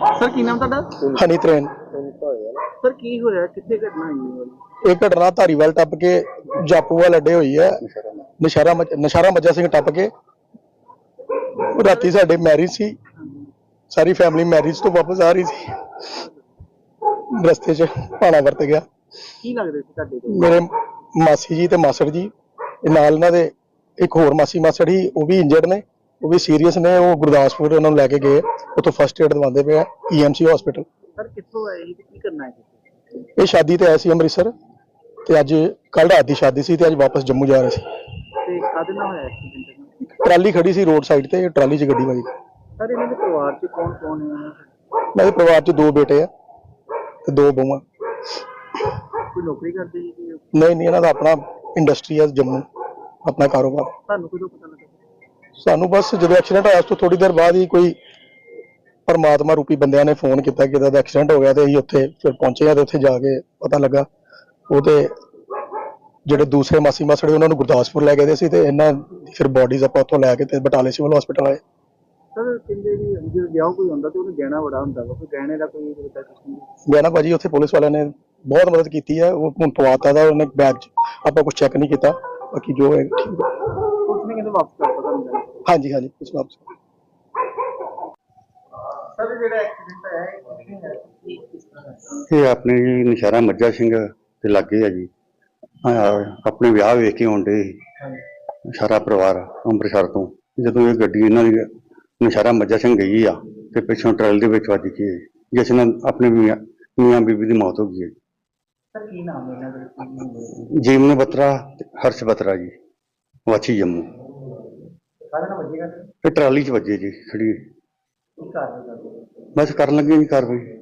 Sir ਕੀ ਨਾਮ ਤੁਹਾਡਾ? ਹਨੀ train sir ਕੀ ਹੋਇਆ ਕਿੱਥੇ ਘਟਨਾ ਹੋਈ ਵਾਲੀ ਇਹ ਘਟਨਾ ਧਾਰੀਵਾਲ ਟੱਪ ਕੇ ਜਾਪੂਵਾਲ ਅੱਡੇ ਹੋਈ ਹੈ। ਨਸ਼ਾਰਾ ਮੱਝ- ਨਸ਼ਾਰਾ ਮੱਜਾ ਸਿੰਘ ਟੱਪ ਕੇ। ਰਾਤੀ ਸਾਡੇ ਮੈਰਿਜ ਸੀ। ਸਾਰੀ ਫੈਮਿਲੀ ਮੈਰਿਜ ਤੋਂ ਵਾਪਸ ਆ ਰਹੀ ਸੀ। ਰਸਤੇ 'ਚ ਪਾਣਾ ਵਰਤ ਗਿਆ। ਕੀ ਲੱਗਦਾ ਸੀ ਤੁਹਾਡੇ ਕੋਲ? ਮੇਰੇ ਮਾਸੀ ਜੀ ਤੇ ਮਾਸੜ ਜੀ। ਇਹ ਨਾਲ ਇਹਨਾਂ ਦੇ ਇੱਕ ਹੋਰ ਮਾਸੀ ਮਾਸੜ ਹੀ ਉਹ ਵੀ ਇੰਜਰਡ ਨੇ। ਉਹ ਵੀ ਸੀਰੀਅਸ ਨੇ ਉਹ ਗੁਰਦਾਸਪੁਰ ਉਹਨਾਂ ਨੂੰ ਲੈ ਕੇ ਗਏ ਉੱਥੋਂ ਫਸਟ ਏਡ ਦਵਾਉਂਦੇ ਪਏ ਆ ਈਐਮਸੀ ਹਸਪੀਟਲ ਸਰ ਕਿੱਥੋਂ ਆਏ ਸੀ ਤੇ ਕੀ ਕਰਨਾ ਹੈ? ਇਹ ਸ਼ਾਦੀ ਤੇ ਆਏ ਸੀ ਅੰਮ੍ਰਿਤਸਰ ਤੇ ਅੱਜ ਕੱਲ ਰਾਤ ਦੀ ਸ਼ਾਦੀ ਸੀ ਤੇ ਅੱਜ ਵਾਪਸ ਜੰਮੂ ਜਾ ਰਹੇ ਸੀ। ਤੇ ਕਾਹਦੇ ਨਾਲ ਹੋਇਆ ਐਕਸੀਡੈਂਟ ਟਰਾਲੀ ਖੜੀ ਸੀ ਰੋਡ ਸਾਈਡ ਤੇ ਟਰਾਲੀ 'ਚ ਗੱਡੀ ਵੱਜੀ। ਸਰ ਇਹਨਾਂ ਦੇ ਪਰਿਵਾਰ ਚ ਕੌਣ ਕੌਣ ਹੈ ਇਹਨਾਂ ਦੇ ਪਰਿਵਾਰ 'ਚ ਦੋ ਬੇਟੇ ਆ ਤੇ ਦੋ ਬਹੂਆਂ। ਕੋਈ ਨੌਕਰੀ ਕਰਦੇ ਨਹੀਂ ਨਹੀਂ ਇਹਨਾਂ ਦਾ ਆਪਣਾ ਇੰਡਸਟਰੀ ਹੈ ਜੰਮੂ ਆਪਣਾ ਕਾਰੋਬਾਰ। ਤੁਹਾਨੂੰ ਕਦੋਂ ਪਤਾ ਲੱਗਾ ਸਾਨੂੰ ਬਸ ਜਦੋਂ ਐਕਸੀਡੈਂਟ ਹੋਇਆ ਉਸ ਤੋਂ ਥੋੜੀ ਦੇਰ ਬਾਅਦ ਹੀ ਕੋਈ ਪਰਮਾਤਮਾ ਰੂਪੀ ਬੰਦਿਆਂ ਨੇ ਫੋਨ ਕੀਤਾ ਕਿ ਇਹਦਾ ਐਕਸੀਡੈਂਟ ਹੋ ਗਿਆ ਤੇ ਅਸੀਂ ਉੱਥੇ ਫਿਰ ਪਹੁੰਚੇ ਆ ਤੇ ਉੱਥੇ ਜਾ ਕੇ ਪਤਾ ਲੱਗਾ। ਉਹ ਤੇ ਜਿਹੜੇ ਦੂਸਰੇ ਮਾਸੀ ਮਾਸੜੇ ਉਹਨਾਂ ਨੂੰ ਗੁਰਦਾਸਪੁਰ ਲੈ ਗਏ ਦੇ ਸੀ ਤੇ ਇਹਨਾਂ ਦੀ ਫਿਰ ਬੋਡੀਜ਼ ਆਪਾਂ ਉੱਥੋਂ ਲੈ ਕੇ ਤੇ ਬਟਾਲੇ ਸਿਵਲ ਹਸਪੀਟਲ ਆਏ। ਸਰ ਕਹਿੰਦੇ ਵੀ ਜਦੋਂ ਵਿਆਹ ਕੋਈ ਹੁੰਦਾ ਤੇ ਉਹਨੂੰ ਗਹਿਣਾ ਬੜਾ ਹੁੰਦਾ ਵਾ ਕੋਈ ਗਹਿਣੇ ਦਾ ਕੋਈ ਕੁਛ ਨਹੀਂ। ਗਿਆ ਨਾ ਭਾਜੀ ਉੱਥੇ ਪੁਲਿਸ ਵਾਲਿਆਂ ਨੇ ਬਹੁਤ ਮਦਦ ਕੀਤੀ ਹੈ ਉਹ ਹੁਣ ਪਵਾਤਾ ਦਾ ਉਹਨੇ ਬੈਗ ਆਪਾਂ ਕੁਝ ਚੈੱਕ ਨਹੀਂ ਕੀਤਾ ਬਾਕੀ ਜੋ ਹੈ ਠੀਕ ਹੈ ਉਸਨੇ ਕਹਿੰਦੇ ਵਾਪਸ ਕਰਤਾ। ਤੁਹਾਨੂੰ ਗਹਿਣਾ ਹਾਂਜੀ ਹਾਂਜੀ ਕੁਝ ਵਾਪਸ ਸਰ ਜਿਹੜਾ ਐਕਸੀਡੈਂਟ ਹੋਇਆ ਇਹ ਆਪਣੇ ਜੀ ਮੱਜਾ ਸਿੰਘ ਤੇ ਲੱਗੇ ਆ ਜੀ। ਆਹ ਆਪਣੇ ਵਿਆਹ ਵੇਖ ਕੇ ਆਉਂਦੇ ਸਾਰਾ ਪਰਿਵਾਰ ਅੰਮ੍ਰਿਤਸਰ ਤੋਂ। ਜਦੋਂ ਇਹ ਗੱਡੀ ਇਹਨਾਂ ਦੀ ਨਸ਼ਹਿਰਾ ਮੱਜਾ ਸਿੰਘ ਗਈ ਆ ਤੇ ਪਿੱਛੋਂ ਟਰੈਲ ਦੇ ਵਿੱਚ ਵੱਜ ਕੇ ਜਿਸ ਨਾਲ ਆਪਣੇ ਮੀਆਂ ਮੀਆਂ ਬੀਬੀ ਦੀ ਮੌਤ ਹੋ ਗਈ ਹੈ ਸਰ ਕੀ ਨਾਮ ਹੈ ਇਹਨਾਂ ਦਾ? ਹੈ? ਜੀਵਨ ਬਤਰਾ ਤੇ ਹਰਸ਼ ਬਤਰਾ ਜੀ। ਵਾਚੀ ਜੰਮੂ। ਕਾਹਦੇ ਨਾਲ ਵੱਜੇਗਾ ਇਹ ਟਰਾਲੀ 'ਚ ਵੱਜੇ ਜੀ ਖੜੀ ਕੀ ਕਾਰਨ ਕਰਦੇ ਬਸ ਕਰਨ ਲੱਗੇ ਜੀ ਕਾਰਵਾਈ।